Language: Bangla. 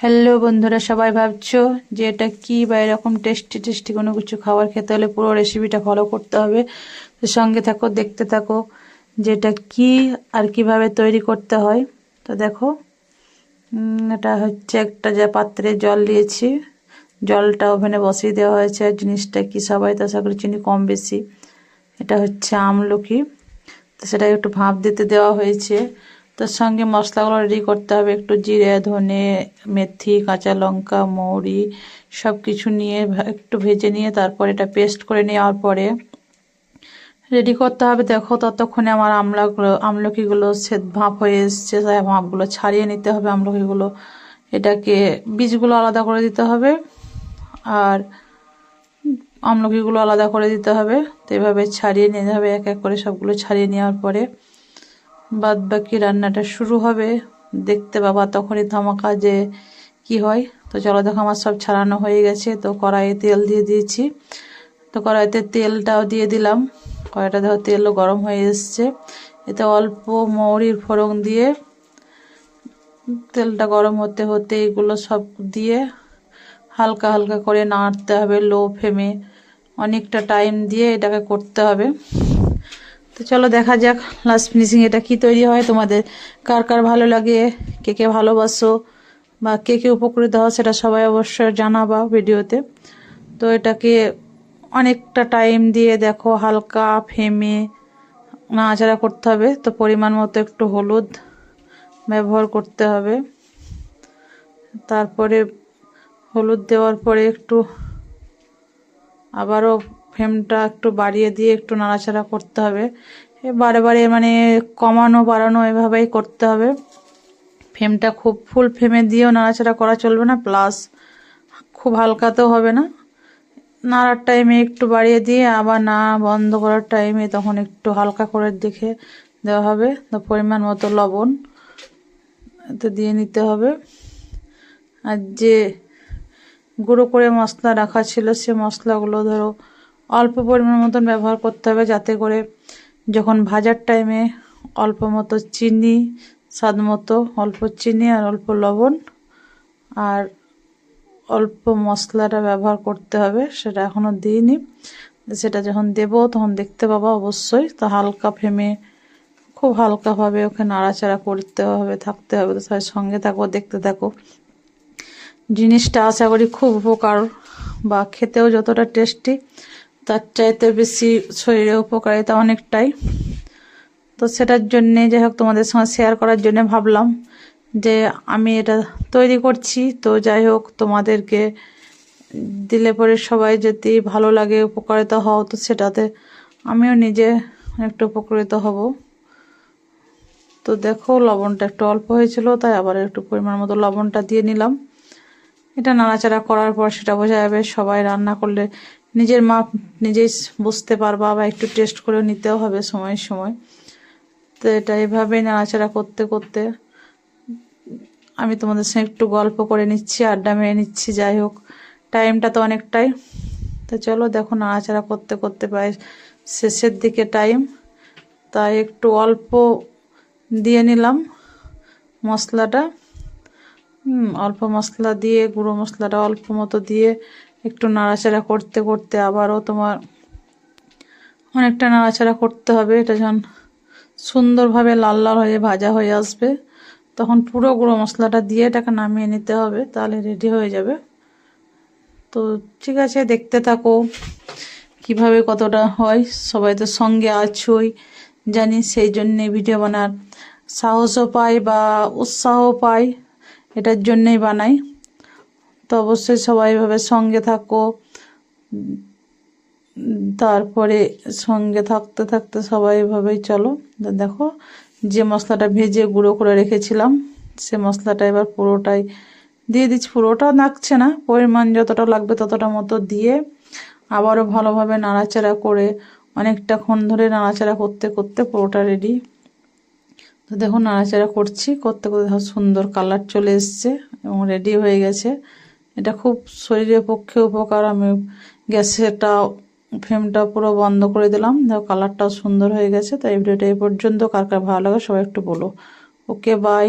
হ্যালো বন্ধুরা, সবাই ভাবছ যে এটা কি বা এরকম টেস্টি টেস্টি কোনো কিছু খাবার খেতে হলে পুরো রেসিপিটা ফলো করতে হবে? তো সঙ্গে থাকো, দেখতে থাকো যে এটা কি আর কীভাবে তৈরি করতে হয়। তো দেখো এটা হচ্ছে একটা যা পাত্রে জল দিয়েছি। জলটা ওভেনে বসিয়ে দেওয়া হয়েছে। আর জিনিসটা কি সবাই তো আশা করি চিনি কম বেশি। এটা হচ্ছে আমলকি। তো সেটা একটু ভাপ দিতে দেওয়া হয়েছে। তার সঙ্গে মশলাগুলো রেডি করতে হবে। একটু জিরে, ধনে, মেথি, কাঁচা লঙ্কা, মৌরি সব কিছু নিয়ে একটু ভেজে নিয়ে তারপর এটা পেস্ট করে নেওয়ার পরে রেডি করতে হবে। দেখো ততক্ষণে আমার আমলাগুলো, আমলকিগুলো সে ভাঁপ হয়ে এসছে। তাই ভাপগুলো ছাড়িয়ে নিতে হবে আমলকিগুলো। এটাকে বীজগুলো আলাদা করে দিতে হবে আর আমলকিগুলো আলাদা করে দিতে হবে। তো এভাবে ছাড়িয়ে নিতে হবে, এক এক করে সবগুলো ছাড়িয়ে নেওয়ার পরে বাদ বাকি রান্নাটা শুরু হবে। দেখতে বাবা তখনই ধামাকা যে কি হয়। তো চলো দেখো, আমার সব ছাড়ানো হয়ে গেছে। তো কড়াইয়ে তেল দিয়ে দিয়েছি। তো কড়াইতে তেলটাও দিয়ে দিলাম। কড়াইটা দেখো, তেলও গরম হয়ে এসছে। এতে অল্প মৌরির ফোড়ন দিয়ে, তেলটা গরম হতে হতে এগুলো সব দিয়ে হালকা হালকা করে নাড়তে হবে লো ফ্লেমে। অনেকটা টাইম দিয়ে এটাকে করতে হবে। তো চলো দেখা যাক লাস্ট ফিনিশিং এটা কি তৈরি হয়, তোমাদের কার কার ভালো লাগে, কে কে ভালোবাসো, বা কে কে উপকৃত হও সেটা সবাই অবশ্যই জানাবা ভিডিওতে। তো এটাকে অনেকটা টাইম দিয়ে দেখো, হালকা ফেমে নাড়াচাড়া করতে হবে। তো পরিমাণ মতো একটু হলুদ ব্যবহার করতে হবে। তারপরে হলুদ দেওয়ার পরে একটু আবারও ফ্লেমটা একটু বাড়িয়ে দিয়ে একটু নাড়াচাড়া করতে হবে। বারে বারে মানে কমানো, বাড়ানো এভাবেই করতে হবে। ফ্লেমটা খুব ফুল ফ্লেমে দিয়েও নাড়াচাড়া করা চলবে না প্লাস খুব হালকাতেও হবে না। নাড়ার টাইমে একটু বাড়িয়ে দিয়ে আবার না বন্ধ করার টাইমে তখন একটু হালকা করে দেখে দেওয়া হবে। তো পরিমাণ মতো লবণ এতে দিয়ে নিতে হবে। আর যে গুঁড়ো করে মশলা রাখা ছিল সে মশলাগুলো ধরো অল্প পরিমাণ মতন ব্যবহার করতে হবে যাতে করে যখন ভাজার টাইমে অল্প মতো চিনি, স্বাদ মতো অল্প চিনি আর অল্প লবণ আর অল্প মশলাটা ব্যবহার করতে হবে, সেটা এখনও দিইনি। সেটা যখন দেবো, তখন দেখতে পাবো অবশ্যই। তো হালকা ফ্লেমে, খুব হালকাভাবে ওকে নাড়াচাড়া করতে হবে, থাকতে হবে। তো সবাই সঙ্গে থাকো, দেখতে থাকো। জিনিসটা আশা করি খুব উপকার বা খেতেও যতটা টেস্টি তার চাইতে বেশি শরীরে উপকারিতা অনেকটাই। তো সেটার জন্যে যাই হোক তোমাদের সঙ্গে শেয়ার করার জন্য ভাবলাম যে আমি এটা তৈরি করছি। তো যাই হোক তোমাদেরকে দিলে পরে সবাই যদি ভালো লাগে, উপকারিতা হও, তো সেটাতে আমিও নিজে অনেকটা উপকৃত হব। তো দেখো লবণটা একটু অল্প হয়েছিল, তাই আবার একটু পরিমাণ মতো লবণটা দিয়ে নিলাম। এটা নাড়াচাড়া করার পর সেটা বোঝা যাবে সবাই রান্না করলে নিজের মাপ নিজেই বুঝতে পারবা বা একটু টেস্ট করে নিতেও হবে সময় সময়। তো এটা এভাবেই নাড়াচাড়া করতে করতে আমি তোমাদের সঙ্গে একটু গল্প করে নিচ্ছি, আড্ডা মেরে নিচ্ছি, যাই হোক। টাইমটা তো অনেকটাই। তো চলো দেখো নাড়াচাড়া করতে করতে প্রায় শেষের দিকে টাইম তাই একটু অল্প দিয়ে নিলাম মশলাটা। অল্প মশলা দিয়ে, গুঁড়ো মশলাটা অল্প মতো দিয়ে একটু নাড়াচাড়া করতে করতে আবারও তোমার অনেকটা নাড়াচাড়া করতে হবে। এটা যখন সুন্দরভাবে লাল লাল হয়ে, ভাজা হয়ে আসবে, তখন পুরো গুঁড়ো মশলাটা দিয়ে এটাকে নামিয়ে নিতে হবে, তাহলে রেডি হয়ে যাবে। তো ঠিক আছে, দেখতে থাকো কীভাবে কতটা হয়। সবাই তো সঙ্গে আছোই, জানি সেই জন্যে ভিডিও বানার সাহসও পাই বা উৎসাহ পাই, এটার জন্যই বানাই। তো অবশ্যই সবাই এভাবে সঙ্গে থাকো। তারপরে সঙ্গে থাকতে থাকতে সবাই এভাবেই চলো। দেখো, যে মশলাটা ভেজে গুঁড়ো করে রেখেছিলাম, সে মশলাটা এবার পুরোটাই দিয়ে দিচ্ছি। পুরোটা লাগছে না, পরিমাণ যতটা লাগবে ততটা মতো দিয়ে আবারও ভালোভাবে নাড়াচাড়া করে অনেকটাক্ষণ ধরে নাড়াচাড়া করতে করতে পুরোটা রেডি তো দেখো, নাড়াচাড়া করছি, করতে করতে সুন্দর কালার চলে এসছে এবং রেডি হয়ে গেছে। এটা খুব শরীরের পক্ষে উপকার। আমি গ্যাসেরটা ফ্রেমটা পুরো বন্ধ করে দিলাম। দেখো কালারটাও সুন্দর হয়ে গেছে। তাই ভিডিওটা এই পর্যন্ত। কার কার ভালো লাগে সবাই একটু বলো। Okay, bye.